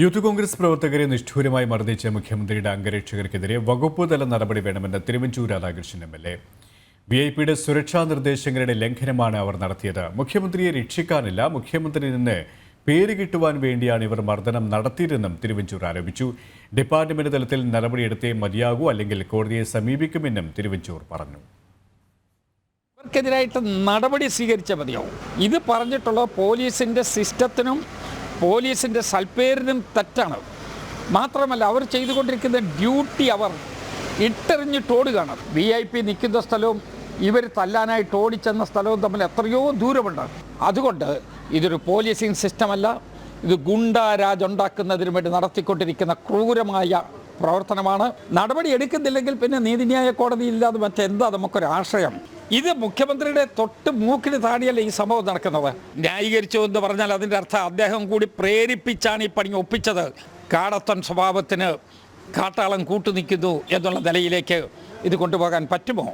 Youth Congress പ്രവർത്തകരെ നിഷ്ഠൂരമായി മർദ്ദിച്ച മുഖ്യമന്ത്രിയുടെ അംഗരക്ഷകർക്കെതിരെ വകുപ്പ് തല നടപടി വേണമെന്ന് Thiruvanchoor Radhakrishnan M L A. V I പിയുടെ സുരക്ഷാ നിർദ്ദേശങ്ങളുടെ ലംഘനമാണ് അവർ നടത്തിയത്. മുഖ്യമന്ത്രിയെ രക്ഷിക്കാനില്ല. മുഖ്യമന്ത്രിയിൽ നിന്ന് പേര് കിട്ടുവാൻ വേണ്ടിയാണ് ഇവർ മർദ്ദനം നടത്തിയതെന്നും തിരുവഞ്ചൂർ ആരോപിച്ചു. ഡിപ്പാർട്ട്മെന്റ് തലത്തിൽ നടപടിയെടുത്തേ മതിയാകൂ അല്ലെങ്കിൽ കോടതിയെ സമീപിക്കുമെന്നും തിരുവഞ്ചൂർ പറഞ്ഞു. ഇവർക്കെതിരായിട്ട് നടപടി സ്വീകരിച്ച മതിയാവും. ഇത് പറഞ്ഞിട്ടുള്ള പോലീസിന്റെ സിസ്റ്റത്തിനും പോലീസിന്റെ സൽപ്പേരിനും തെറ്റാണ്. മാത്രമല്ല അവർ ചെയ്തുകൊണ്ടിരിക്കുന്ന ഡ്യൂട്ടി അവർ ഇട്ടെറിഞ്ഞിട്ട് ഓടുകയാണ്. വി ഐ പി നിൽക്കുന്ന സ്ഥലവും ഇവർ തല്ലാനായിട്ട് ഓടിച്ചെന്ന സ്ഥലവും തമ്മിൽ എത്രയോ ദൂരമുണ്ട്. അതുകൊണ്ട് ഇതൊരു പോലീസിങ് സിസ്റ്റമല്ല. ഇത് ഗുണ്ടാരാജ് ഉണ്ടാക്കുന്നതിന് വേണ്ടി നടത്തിക്കൊണ്ടിരിക്കുന്ന ക്രൂരമായ പ്രവർത്തനമാണ്. നടപടി എടുക്കുന്നില്ലെങ്കിൽ പിന്നെ നീതിന്യായ കോടതി ഇല്ലാതെ മറ്റെന്താ? നമുക്കൊരാശ്രയം ഇത് മുഖ്യമന്ത്രിയുടെ തൊട്ട് മൂക്കിന് താടിയല്ലേ ഈ സംഭവം നടക്കുന്നത്? ന്യായീകരിച്ചു എന്ന് പറഞ്ഞാൽ അതിന്റെ അർത്ഥം അദ്ദേഹം കൂടി പ്രേരിപ്പിച്ചാണ് ഈ പണി ഒപ്പിച്ചത്. കാടത്തൻ സ്വഭാവത്തിന് കാട്ടാളം കൂട്ടുനിൽക്കുന്നു എന്നുള്ള നിലയിലേക്ക് ഇത് കൊണ്ടുപോകാൻ പറ്റുമോ?